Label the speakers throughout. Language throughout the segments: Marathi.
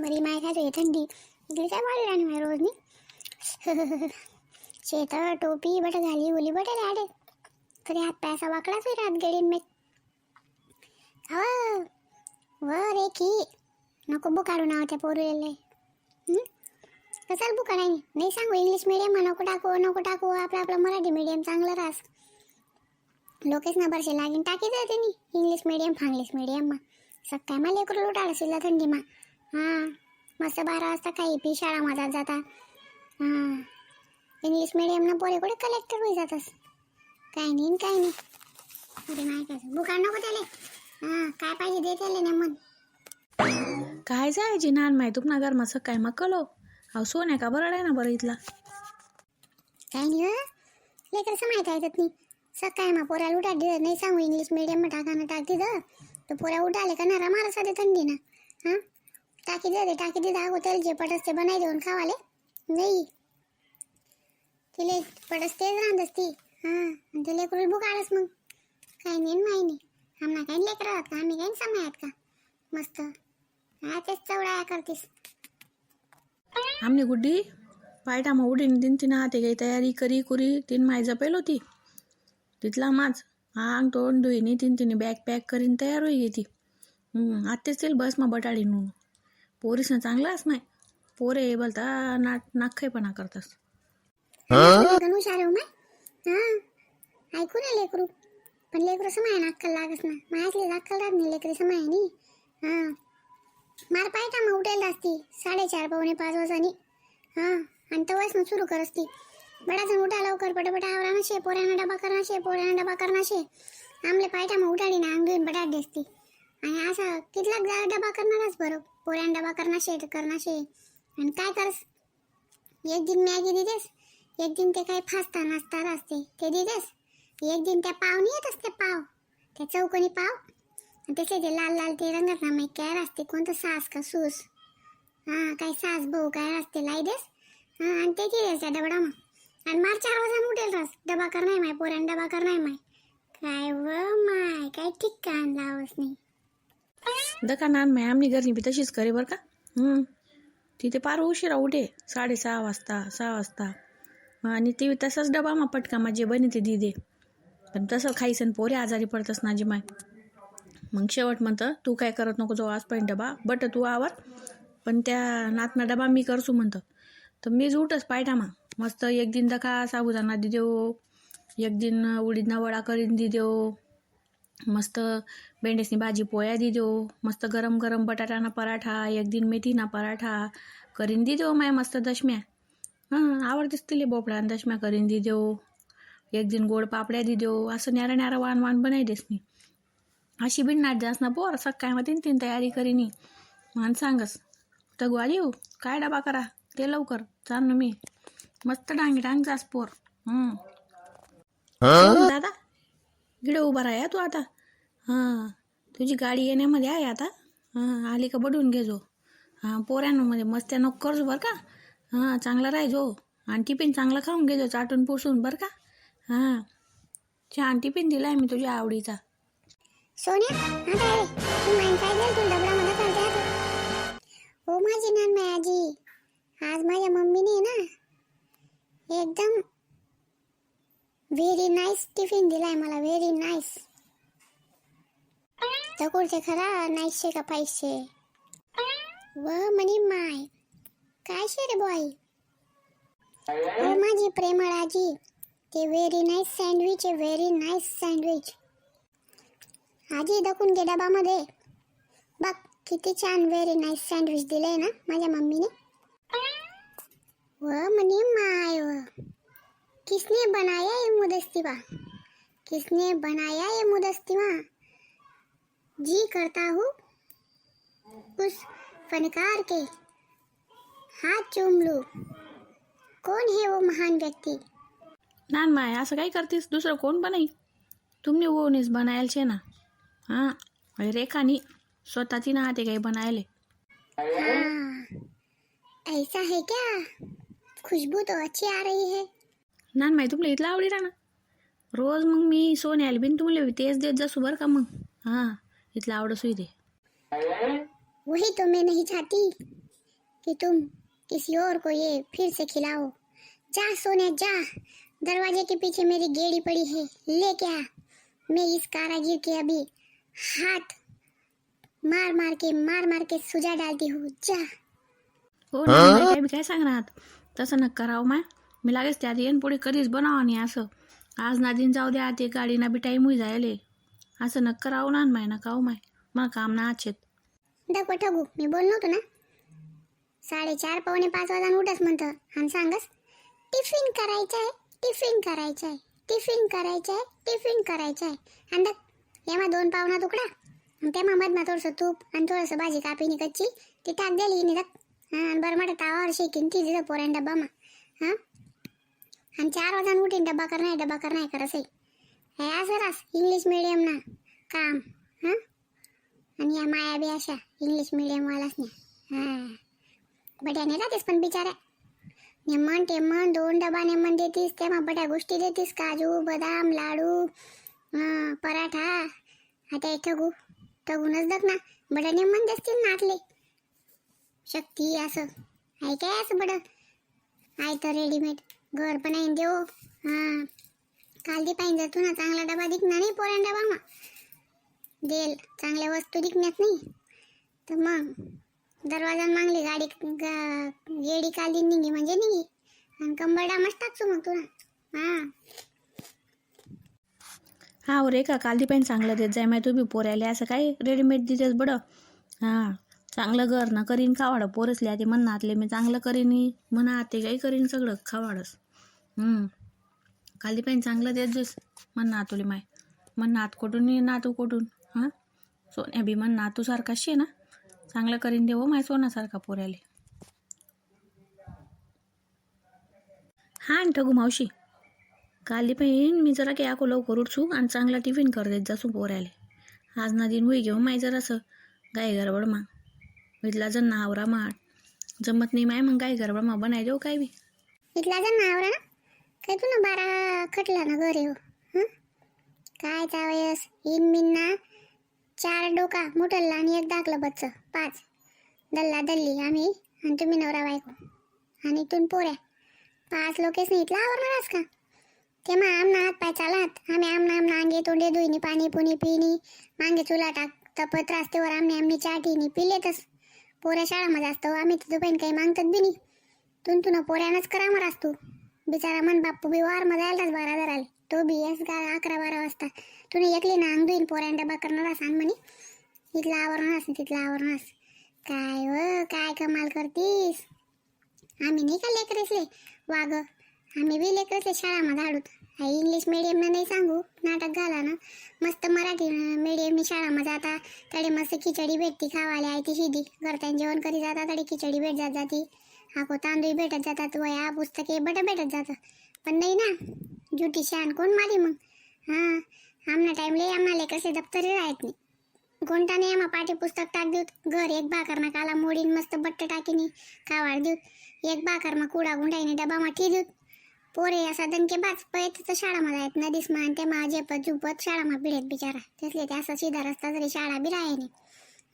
Speaker 1: बरी माय काय हे थंडी. इकडे काय वाढी राणी माय रोजनी शेत टोपी बट झाली उली बट लाडे तरी हात पायाचा वाकडाच होई रात गेली मी. व रे की नको बुकाडू नाव त्या पोरलेले कसाल बुकाडाय नाही नाही सांगू इंग्लिश मिडियम नको टाकू नको टाकू. आपलं आपलं मराठी मिडियम चांगलं रास लोकेच ना बरसे लागीन टाकी जाते त्यांनी इंग्लिश मिडियम फांग्लिश मिडियम मा. सकाळ मा लेकरू लुटाड असेल थंडी मा. हां मस्त बारा वाजता काही पी शाळा माझा जाता. हां इंग्लिश मिडियमनं पोरे कुठे कलेक्टर होई जातस काय नाही काय नाही. अरे काय बुकाड नको त्याले. हां काय पाहिजे दे त्याले नेमन
Speaker 2: काय जायची नान माय तुपना घरमा सकाळी मग कलो अहो सोन्या का बरं आहे ना बरं इथला?
Speaker 1: काय नाही हो लेकर माहीत ऐकत नाही. सकाळी मग पोऱ्याला उठा दिलं नाही सांगू इंग्लिश मिडियम टाकानं टाक दिलं तर पोऱ्या उठाले का नारा मारा साधे थंडी ना हां? टाकी दे टाकी दे दाग होते जे पटस ते बनाय देऊन खावाले. नाही तिले पटस तेच राहतस ती. हां ते लेकरू बुक आळस मग. काय नाही माही नाही आम्हाला काही लेकर आहात का? आम्ही काही समय आहात का? मस्त. हा तेच चवडा करतीस.
Speaker 2: आमने गुड्डी पायटा मग उडीन दिन तिनं हाते काही तयारी करी कुरी तीन माय जपेल होती. तिथला माच आंग तोंड धुईनी तीन तिने बॅग पॅक करीन तयार होई ती. आत्तेच तेल बस मग बटाडी म्हणून पोरीसनं चांगलाच नाही पोरे बोलता नाट नाखयपणा करतास
Speaker 1: गणू शारे माय. हां? ऐकू ना लेकरू. पण लेकरू समाय ना अक्कल लागस ना माझ्यातली अक्कल राहत नाही लेकरी समाय नी. हां? मार पायटा मग उठेल असती. साडेचार पावणे पाच वाजतानी हां? आणि तवाच मग सुरू कर असती. बडा जण उठा लवकर पटापट आवरा नशे पोऱ्यानं डबा कर नशे पोऱ्यानं डबा कर नशे. आमले पायटा मग उठाडी ना अंग घेऊन बटाट देसती आणि असं कितलाक जा डबा करणारच बरं. पोऱ्यानं डबा कर शे कर शे. आणि काय करस? एक दिन मॅगी दिदेस एक दिन ते काही फासता नाचता असते ते दिदेस एक दिन त्या पाव नाही येत असते पाव. त्या चौकोनी पाव. आणि त्याचे ते लाल लाल ते रंगात ना माहीत काय असते कोणतं सास का सूस? हां काय सास भाऊ काय असते लाई देस. हां आणि ते दिदेस त्या डबडा मग आणि मार चार वाजता उठेल रास. डबा कर नाही माय पोऱ्यान डबा कर नाही माय. काय व माय काय ठिकाण लावस नाही
Speaker 2: दका नान माय आमनी घरनी बी तशीच करे बरं का? तिथे पार उशिरा उठे. साडेसहा वाजता सहा वाजता. आणि ती तसाच डबा मा पटका माझे बने ते दिदे. पण तसं खाईसन पोरे आजारी पडतस नाजी माय मग शेवट म्हणतं तू काय करत नको जो आजपर्यंत डबा बट तू आवर. पण त्या नातना डबा मी करसू म्हणतं. तर मीच उठच पायटामा मस्त एक दिन दका साबुदाणा दिदेव एक दिन उडीदना वडा करीन दिदेव. मस्त भेंडीसनी भाजी पोळ्या दि देऊ मस्त गरम गरम बटाटाना पराठा एक दिन मेथीना पराठा करीन दि देऊ माय मस्त दशम्या. हां आवडतेच तिले आणि दशम्या करीन दि देऊ एक दिन गोड पापड्या दि देऊ असं न्यारा न्यारा वान वान बनाई देस मी अशी बिननाट जास ना पोर सकाळी मग तीन तीन तयारी करीनी. मान सांगस तर ग्वाली येऊ काय डबा करा? ते लवकर चाल ना मी. मस्त डांगी डांग जास पोर. हं. दादा इकडे उभा राहा तू आता. हां तुझी गाडी येण्यामध्ये आहे आता. हां आली का बडून घे जो. हां पोऱ्यांमध्ये मस्त्या नको करजो बरं का. हां चांगला राहायचो आणि टिफिन चांगला खाऊन घेजो चाटून पुसून बरं का. हां छान टिफिन दिला आहे मी तुझ्या आवडीचा.
Speaker 1: सोन्या हो माझी नान आजी. आज माझ्या मम्मीने ना एकदम व्हेरी नाईस टिफिन दिलाय मला व्हेरी नाईस चकुरचे खरा नाईसशे का पाहिजे व म्हणे माय काय शे रे बॉय व माझी प्रेमळ आजी ते व्हेरी नाईस सँडविच आहे व्हेरी नाईस सँडविच आजी दकून घे डबामध्ये बघ किती छान व्हेरी नाईस सँडविच दिलंय ना माझ्या मम्मीने. व म्हणे माय व. किसने बनाया ये मुदस्तिवा? किसने बनाया ये मुदस्तिवा? जी करता हूँ। उस फनकार के हाथ चूम लूँ। कौन है वो महान व्यक्ति?
Speaker 2: नान माय असं काय करतेस दुसरं कोण बनाई? तुमने वो नेस बनायल छे ना? हाँ अरे रेखानी स्वतःची ना हाते काही बनायले
Speaker 1: हाँ, ऐसा है क्या? खुशबू तो अच्छी आ रही है।
Speaker 2: नान माय तुमला इथला आवडी ना. रोज मग मी सोन्याला बिन तुम्हाला तेच देत जसू बरं का मग? हां इथला आवडस होई दे.
Speaker 1: वही तो मैं नहीं चाहती कि तुम किसी और को ये फिर से खिलाओ। जा सोने जा। दरवाजे के पीछे मेरी गेड़ी पड़ी है। ले क्या? मैं इस कारागिर के अभी हाथ मार मार के मार मार के सुजा डालती हूँ। जा।
Speaker 2: हो? ना काय बी काय सांगणार तसं नका करावं मी लागेच त्या येईन पुढे कधीच बनाव नाही असं. आज ना दिन जाऊ द्या ते गाडीना बी टाईम होई जायले. असं नका राहू ना माय ना काऊ माय. मला काम ना आचेत.
Speaker 1: दाखव ठगू मी बोल नव्हतो ना? साडेचार पावणे पाच वाजता उठस म्हणतं. आणि सांगस टिफिन करायचं आहे टिफिन करायचं आहे टिफिन करायचं आहे टिफिन करायचं आहे आणि दक यामा दोन पावना तुकडा. आणि तेव्हा मधमा थोडंसं तूप आणि थोडंसं भाजी कापीनी कच्ची ती टाक दिली नि दक हां आणि बरं म्हटलं तावावर शेकीन ती दिलं पोऱ्यान डब्बा हां? आणि चार वाजता उठीन डब्बा कर नाही डब्बा कर नाही करस हे असं रास इंग्लिश मिडियम ना काम हां? आणि या माया बी अशा इंग्लिश मिडियमवालाच नाही हां. नाही राहतेस पण बिचाऱ्या. नेमन टेमन दोन डबा नेमन देतीस तेव्हा बट्या गोष्टी देतीस काजू बदाम लाडू पराठा. आता ठगू ठगूनच दग ना. बड्या नेमन देसतील ना आतले. शक्ती असं. ऐकाय असं बडं. आहे तर रेडीमेड घर पण आहे देऊ हां. काल दे पाहिजे तू ना. चांगला डबा दिखणार नाही पोरण डबा मग. देल. चांगल्या वस्तू दिखण्यात नाही. तर मग दरवाजा मागली गाडी गा- काल दिन निघी म्हणजे निघी. आणि कंबरडा मस्त टाकतो मग तुला. हां.
Speaker 2: हा हो रे का? काल पण चांगलं देत जाय. माहिती तुम्ही पोऱ्याले असं काय रेडीमेड देतेस बडं हां. चांगलं घर ना करीन खावाडं. पोरसले ते म्हणणातले मी चांगलं करीन म्हणा आते काही करीन सगळं खावाडस खाली पण चांगलं देत जेस म्हणणं आतुले माय. म्हण नात कोठून ये नातू कोठून? हां? सोन्या बी म्हण नातू सारखा शे ना? चांगलं करीन देव माय सोनासारखा पोऱ्याले. आणि ठगू मावशी. काली पण मी जरा की अको लवकर उठसू आणि चांगला टिफिन कर देत जासू पोऱ्याले. आज ना दिन होई घेऊ माय जरासं. गाय गडबड मग. इथला जर नावरा माड जमत नाही माय मग काय गरबा मा बनाय देऊ काय बी?
Speaker 1: इथला जर नावरा ना काय तू ना बारा खटला ना घरी हो हं? काय चावयस इन मिन ना चार डोका मोठल्ला आणि एक दाखलं बच्च पाच. दल्ला दल्ली आम्ही आणि तुम्ही नवरा बायको. आणि इथून पोऱ्या. पाच लोकेस नाही इथला आवरणारच का? ते मग आमना हात पाय चालात आम्ही आमना आमना अंगे तोंडे धुईनी पाणी पुणी पिणी मांगे चुला टाक तपत रास्तेवर आमने आम्ही चाटीनी पिलेतच. पोऱ्या शाळामध्ये असतो. आम्ही तिथं पण काही मागतात बी नाही. तुन तुन पोऱ्यानंच करा मग असतो बिचारा मन बाप्पू बी वारमध्ये आलाच बारा धराले तो बी येस गा अकरा बारा वाजता. तुने एकली ना अंग धुईन पोऱ्या डबा करणार सांग म्हणे. इथला आवरणास तिथला आवरणास काय व काय कमाल करतीस? आम्ही नाही का लेकरेसले वाग आम्ही बी लेकरेसले शाळामध्ये आडूत. इंग्लिश मिडियमनं नाही सांगू. नाटक घाला ना. मस्त मराठी मिडियमनी शाळामध्ये जाता. तडे मस्त खिचडी भेटती खावाले आहे ती शिदी. घरत्यान जेवण करी जाता. तडे खिचडी भेट जात जाती. आको तांदूळ भेटत जातात. वया पुस्तके बट भेटत जातं. पण नाही ना. जुटी शान कोण मारी मग? हां. आमना टाईमले आम्हाला कसे दप्तरी राहत नाही. कोणता नाही आम्हा पाठ्यपुस्तक टाक देऊत. घर एक भाकरना काला मोडीन मस्त बट्ट टाकीनी. कावाड देऊत. एक भाकर मग कुडा गुंडाईने डबा मा ठी देऊत. पोरे असा दणके बाच पळत तर शाळामध्ये आहेत. नदीस मान ते मा झेपत झुपत शाळामा भिडत बिचारा. त्यातले ते असा शिधा रस्ता तरी शाळा बी राहे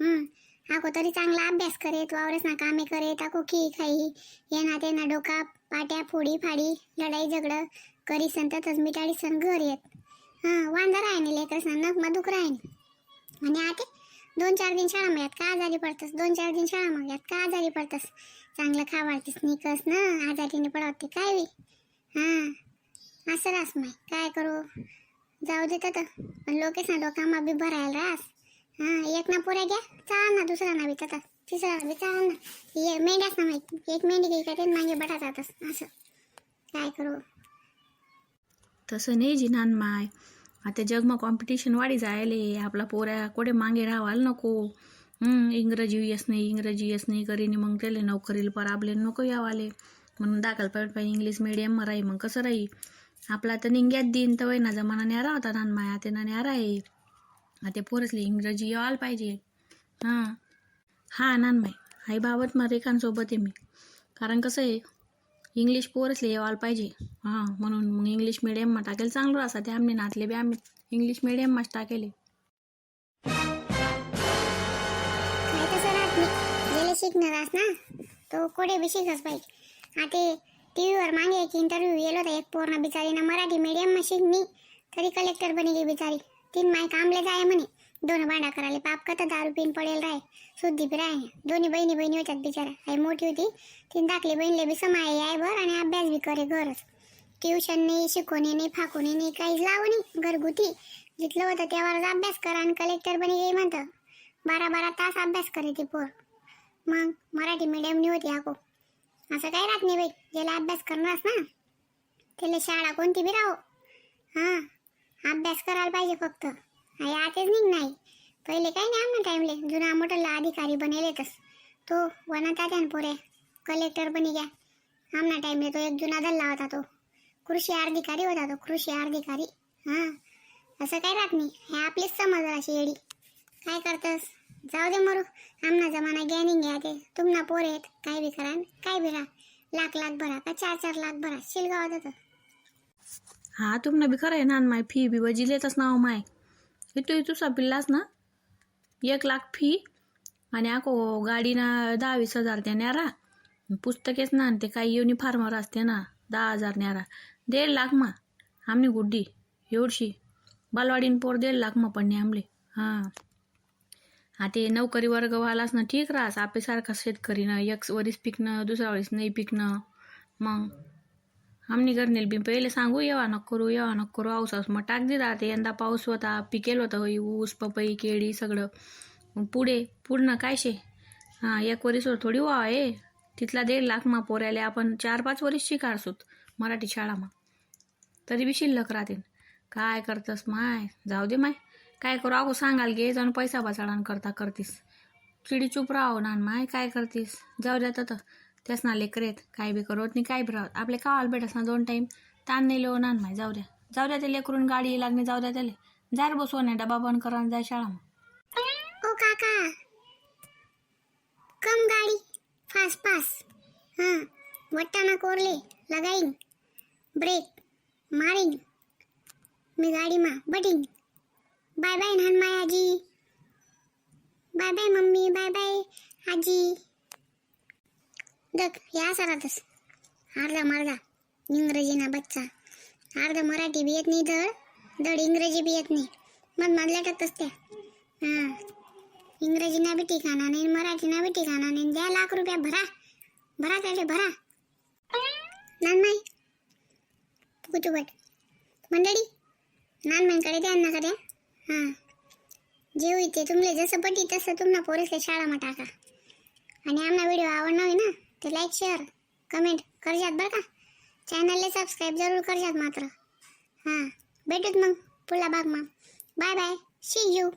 Speaker 1: हम्म आको तरी चांगला अभ्यास करेत वावरस ना कामे करेत आको खी खाई. येना तेना डोका पाट्या फोडी फाडी लढाई झगडं करी सन तसंच मिटाडी सन घर येत. हां वांदा राहे लेकरसन लेकरस ना नख मधुक दुख आणि आते दोन चार दिन शाळा मिळत का आजारी पडतस? दोन चार दिन शाळा मिळत का आजारी पडतस? चांगलं खावाडतीस निकस ना आजारीने पडवते काय वी हां असं रास माय काय करू? जाऊ देत तर पण लोकेश ना डोकामा बी भरायला रास हां एक ना पुऱ्या घ्या. चाल ना दुसरा ना बी तथा तिसरा ना बी चाल ना. ये मेंढ्यास ना माहीत. एक मेंढी घे काय मागे बटा जातस असं. काय करू?
Speaker 2: तसं नाही जिनान माय आता जगमा कॉम्पिटिशन वाढी जायले आपला पोऱ्या कोडे मागे राहावाल नको. इंग्रजी येस नाही इंग्रजी येस नाही करीने. मग त्याले नोकरीला आपले नको यावाले. म्हणून दाखल पाहिजे. इंग्लिश मिडियम राही मग कसं राही आपला तर निंग्यात दिन तर वय ना जमाना न्यारा होता ना माया ते ना न्यारा आहे. आता पोरसले इंग्रजी यावाल पाहिजे. हां. हां नान माय आई बाबत मा रेखांसोबत आहे मी. कारण कसं आहे इंग्लिश पोरसले यावायला पाहिजे. हां म्हणून मग इंग्लिश मिडियममा टाकेल चांगलं. असा ते आम्ही नातले बी आम्ही इंग्लिश मिडियममाच टाकेले.
Speaker 1: शिकणार ना? तो कोडे बी शिकच पाहिजे. आता टी व्हीवर मागे एक इंटरव्ह्यू गेलो होता एक पूर्ण बिचारीनं मराठी मीडियमમાં शिकली तरी कलेक्टर बनी गे बिचारी. तीन माय कामले जाय म्हणे. दोन भांडा करायला पाप कथा दारू पिन पडेल राय सुद्धी बी राय दोन्ही बहिणी बहिणी होत्यात बिचारा आई मोठी होती तीन दाखले बहिणीले बी समाय आहे बर आणि अभ्यास बी करे घरच ट्युशन नाही शिकवणे नाही फाकूने नाही काहीच लावू नाही घरगुती. जिथलं होतं त्यावरच अभ्यास करा आणि कलेक्टर बनी गई म्हणतं. बारा बारा तास अभ्यास करे ती पोर. मग मराठी मीडियमनी होती आको असं काही राहत नाही बाई. ज्याला अभ्यास करणारच ना. त्याला शाळा कोणती बी राहो हां अभ्यास करायला पाहिजे फक्त. आई आतेच निघ नाही. पहिले काही नाही आमना टाईमले जुना मोठला अधिकारी बनेलेतच. तो वनात पोरे. कलेक्टर बनी घ्या आमना टाईमले तो एक जुना धल्ला होता तो. कृषी अधिकारी होता तो. कृषी अधिकारी. हां असं काही राहत नाही. हे आपलीच समज अशी येडी काय करतस? जाऊ दे मरू. आमना जमाना गॅनिंग घ्या ते. तुमना पोर आहेत. काय बी करा काय बी राहा. लाख लाख भरा का चार चार लाख भरा. शिलगावात होतं.
Speaker 2: हा तुमनं बी खरं आहे ना माय फी बी वजिलेतच नाव हो माय. इतो तुझा पिल्लास ना. एक लाख फी आणि आको गाडीना दहावीस हजार त्या न्यारा. पुस्तकेच ना ते काही युनिफॉर्मवर असते ना दहा हजार न्यारा. दीड लाख मा. आमनी गुड्डी. एवढशी. बालवाडीन पोर दीड लाख मा पण आमले. हां. हा ते नोकरी वर्ग वालास ना ठीक राहस आपल्यासारखा शेतकरी ना एक वरीस पिकणं दुसऱ्या वेळेस नाही पिकणं. मग आमनी घरनेल बी पहिले सांगू येवा नको करू येवा नको करू. औसास मग टाक दे राहते यंदा पाऊस होता पिकेल होतं होई ऊस पपई केळी सगळं. पुढे पूर्ण काय शे हां एक वरीसवर थोडी वा आहे. तिथला दीड लाख मा पोऱ्याले आपण चार पाच वरीस शिकारसूत मराठी शाळामा तरी बी शिल्लक राहतील. काय करतस माय? जाऊ दे माय. काय करू? अगो सांगाल गे जाऊन पैसा बचाडान करता करतीस. चिडी चुप राहो ना माय काय करतीस? जाऊ द्या तर. त्यास ना लेकरेत काय बी करत नाही काय बी राहत आपले कावाल भेटस ना दोन टाईम. ताण नाही लो नान माय जाऊ द्या. जाऊ द्या ते लेकरून गाडी लागणे जाऊ द्या त्याले. जार बसू नाही डबा बंद करा जाय शाळा
Speaker 1: ओ काका. कम गाड़ी. फास्ट पास हां. वट्टाना कोरले लगाईन. ब्रेक. मारीन. मी गाडीमा बटिंग बाय बाय नान माय आजी bye bye mummy bye bye आजी. दक या सरातच. अर्धा मार्गा इंग्रजीना बच्चा. अर्धा मराठी बी येत नाही धड धड इंग्रजी बी येत नाही. मग मधल्या टाकतच त्या. हां. इंग्रजीना बी ठिकाणा नाही मराठीना बी ठिकाणा नाही. द्या लाख रुपया भरा. भरा त्याचे भरा. नानमाई कुतुबट. मंडळी नानमाईकडे द्या ना द्या हां. जे होई ते तुमले जसं पटी तसं तुम्हाला पोरेसल्या शाळामा टाका. आणि आमना व्हिडिओ आवडला होई ना ते लाईक शेअर कमेंट करजात बरं का. चॅनलला सबस्क्राईब जरूर करजात मात्र. हां भेटूत मग पुढला भाग मग बाय बाय सी यू